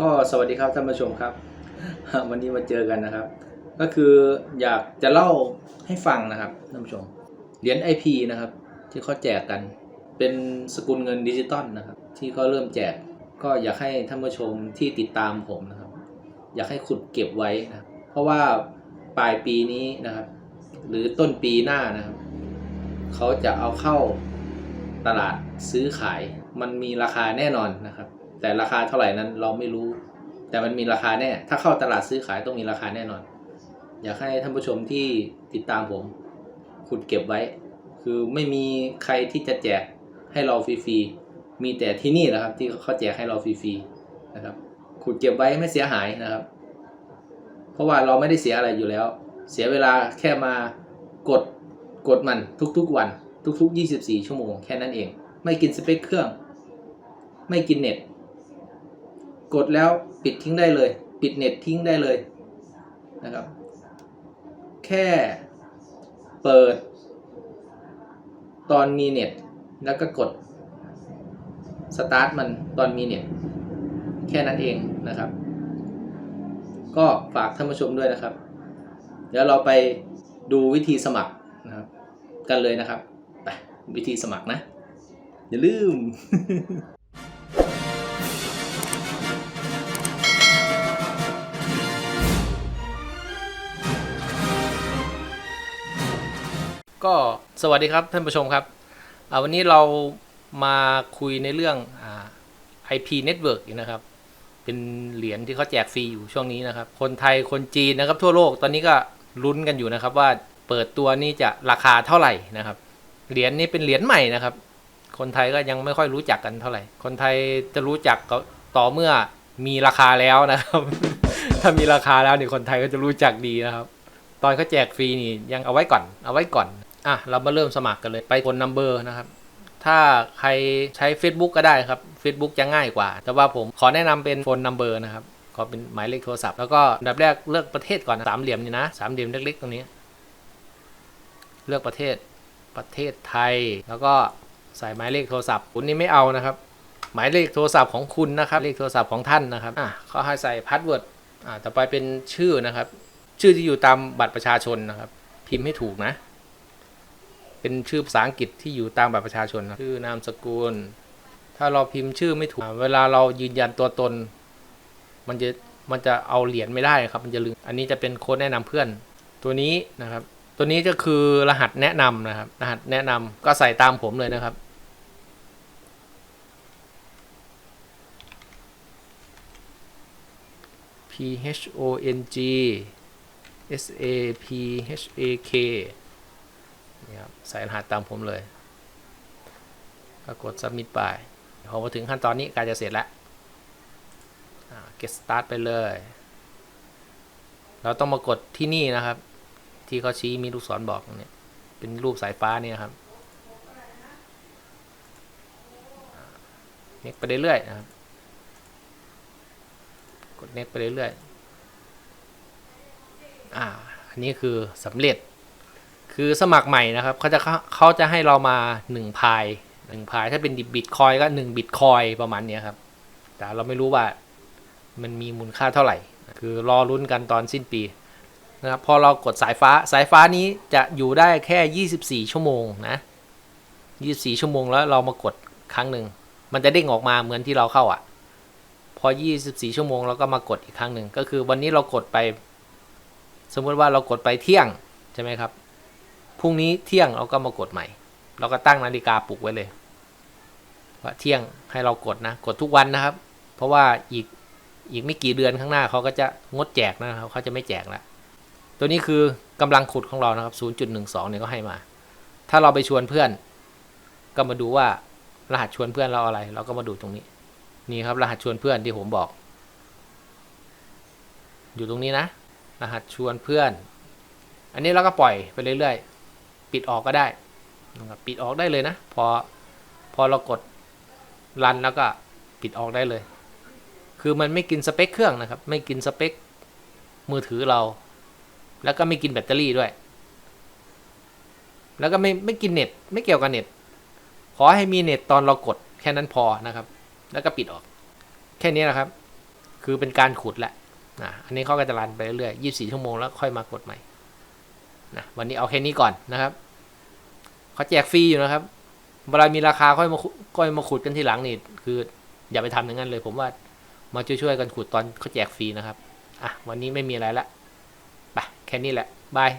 ก็สวัสดีครับท่านผู้ชมครับ วันนี้มาเจอกันนะครับ ก็คืออยากจะเล่าให้ฟังนะครับท่านผู้ชมเหรียญ IP นะครับ ที่เขาแจกกันเป็นสกุลเงินดิจิตอลนะครับ ที่เขาเริ่มแจก ก็อยากให้ท่านผู้ชมที่ติดตามผมนะครับ อยากให้ขุดเก็บไว้นะเพราะว่าปลายปีนี้นะครับ หรือต้นปีหน้านะครับเขาจะเอาเข้าตลาดซื้อขายมันมีราคาแน่นอนนะครับ แต่ราคาเท่าไหร่นั้นเราไม่รู้ แต่มันมีราคาแน่ ถ้าเข้าตลาดซื้อขายต้องมีราคาแน่นอน อยากให้ท่านผู้ชมที่ติดตามผม ขุดเก็บไว้ คือไม่มีใครที่จะแจกให้เราฟรีๆมีแต่ที่นี่แหละครับ ที่เขาแจกให้เราฟรีๆนะครับ ขุดเก็บไว้ไม่เสียหายนะครับ เพราะว่าเราไม่ได้เสียอะไรอยู่แล้ว เสียเวลาแค่มากดกดมันทุกๆวัน ทุกๆ 24 ชั่วโมงแค่นั้นเอง ไม่กินสเปคเครื่อง ไม่กินเน็ต กดแล้วปิดทิ้งได้เลย ปิดเน็ตทิ้งได้เลยนะครับ แค่เปิด ตอนมีเน็ต แล้วก็กดสตาร์ทมันตอนมีเน็ต แค่นั้นเองนะครับ ก็ฝากท่านผู้ชมด้วยนะครับ เดี๋ยวเราไปดูวิธีสมัครนะครับ กันเลยนะครับไปวิธีสมัครนะ อย่าลืม ก็สวัสดีครับท่านผู้ชมครับ วันนี้เรามาคุยในเรื่องอ่า IP Network นะครับ เป็นเหรียญที่เขาแจกฟรีอยู่ช่วงนี้นะครับ คนไทยคนจีนนะครับ ทั่วโลกตอนนี้ก็ลุ้นกันอยู่นะครับ ว่าเปิดตัวนี้จะราคาเท่าไหร่นะครับ เหรียญนี้เป็นเหรียญใหม่นะครับ คนไทยก็ยังไม่ค่อยรู้จักกันเท่าไหร่ คนไทยจะรู้จักก็ต่อเมื่อมีราคาแล้วนะครับ ถ้ามีราคาแล้วนี่คนไทยก็จะรู้จักดีนะครับ ตอนเขาแจกฟรีนี่ยังเอาไว้ก่อน เอาไว้ก่อน อะเรามาเริ่มสมัครกันเลยไปกดนัมเบอร์นะครับ ถ้าใครใช้ Facebook ก็ได้ครับ Facebook จะง่ายกว่า แต่ว่าผมขอแนะนำเป็นโฟนนัมเบอร์นะครับขอเป็นหมายเลขโทรศัพท์แล้วก็อันดับแรกเลือกประเทศก่อนสามเหลี่ยมนี่นะสามเหลี่ยมเล็กๆตรงนี้ เลือกประเทศประเทศไทย แล้วก็ใส่หมายเลขโทรศัพท์คุณนี่ไม่เอานะครับ หมายเลขโทรศัพท์ของคุณนะครับ เลขโทรศัพท์ของท่านนะครับอะเขาให้ใส่พาสเวิร์ดอ่าต่อไปเป็นชื่อนะครับ ชื่อที่อยู่ตามบัตรประชาชนนะครับ พิมพ์ให้ถูกนะ เป็นชื่อภาษาอังกฤษที่อยู่ตามบัตรประชาชนนะชื่อนามสกุล ถ้าเราพิมพ์ชื่อไม่ถูก เวลาเรายืนยันตัวตน มันจะมันจะเอาเหรียญไม่ได้ครับ มันจะลืม อันนี้จะเป็นโค้ดแนะนำเพื่อน ตัวนี้นะครับ ตัวนี้ก็คือรหัสแนะนำนะครับ รหัสแนะนำก็ใส่ตามผมเลยนะครับ P H O N G S A P H A K นี่ครับใส่รหัสตามผมเลยก็กด submit ไปพอมาถึงขั้นตอนนี้กล้จะเสร็จแล้ว get start ไปเลย เราต้องมากดที่นี่นะครับ ที่เขาชี้มีลูกศรบอกตรงนี้เป็นรูปสายฟ้าเนี่ยครับเน็กไปเรื่อยๆนะครับ กดเน็กไปเรื่อยๆอ่า อันนี้คือสำเร็จ คือสมัครใหม่นะครับเขาจะเขาจะให้เรามา1พาย1พายถ้าเป็นบิตคอยก็1บิตคอยประมาณนี้ครับ แต่เราไม่รู้ว่ามันมีมูลค่าเท่าไหร่ คือรอลุ้นกันตอนสิ้นปีนะครับพอเรากดสายฟ้าสายฟ้านี้จะอยู่ได้แค่ 24 ชั่วโมงนะ 24 ชั่วโมงแล้วเรามากดครั้งหนึ่งมันจะเด้งออกมาเหมือนที่เราเข้าอะ พอ 24 ชั่วโมงเราก็มากดอีกครั้งหนึ่งก็คือวันนี้เรากดไป สมมติว่าเรากดไปเที่ยงใช่ไหมครับ พรุ่งนี้เที่ยงเราก็มากดใหม่ เราก็ตั้งนาฬิกาปลุกไว้เลย ว่าเที่ยงให้เรากดนะ กดทุกวันนะครับ เพราะว่าอีกอีกไม่กี่เดือนข้างหน้าเขาก็จะงดแจกนะครับเขาจะไม่แจกแล้วตัวนี้คือกำลังขุดของเรานะครับ 0.12 เนี่ยก็ให้มา ถ้าเราไปชวนเพื่อน ก็มาดูว่ารหัสชวนเพื่อนเราอะไร เราก็มาดูตรงนี้ นี่ครับรหัสชวนเพื่อนที่ผมบอก อยู่ตรงนี้นะ รหัสชวนเพื่อน อันนี้เราก็ปล่อยไปเรื่อยๆ ปิดออกก็ได้นะครับปิดออกได้เลยนะ พอพอเรากดรันแล้วก็ปิดออกได้เลย คือมันไม่กินสเปคเครื่องนะครับ ไม่กินสเปคมือถือเรา แล้วก็ไม่กินแบตเตอรี่ด้วย แล้วก็ไม่ไม่กินเน็ต ไม่เกี่ยวกับเน็ต ขอให้มีเน็ตตอนเรากดแค่นั้นพอนะครับ แล้วก็ปิดออก แค่นี้นะครับ คือเป็นการขุดแหละนะอันนี้เขาก็จะรันไปเรื่อยๆยี่สิบสี่ชั่วโมงแล้วค่อยมากดใหม่นะวันนี้เอาแค่นี้ก่อนนะครับ เขาแจกฟรีอยู่นะครับเวลามีราคาค่อยมาขุค่อยมาขุดกันทีหลังนี่คือ อย่าไปทำอย่างนั้นเลย ผมว่ามาช่วยๆกันขุดตอนเขาแจกฟรีนะครับ อะ วันนี้ไม่มีอะไรละไปแค่นี้แหละบาย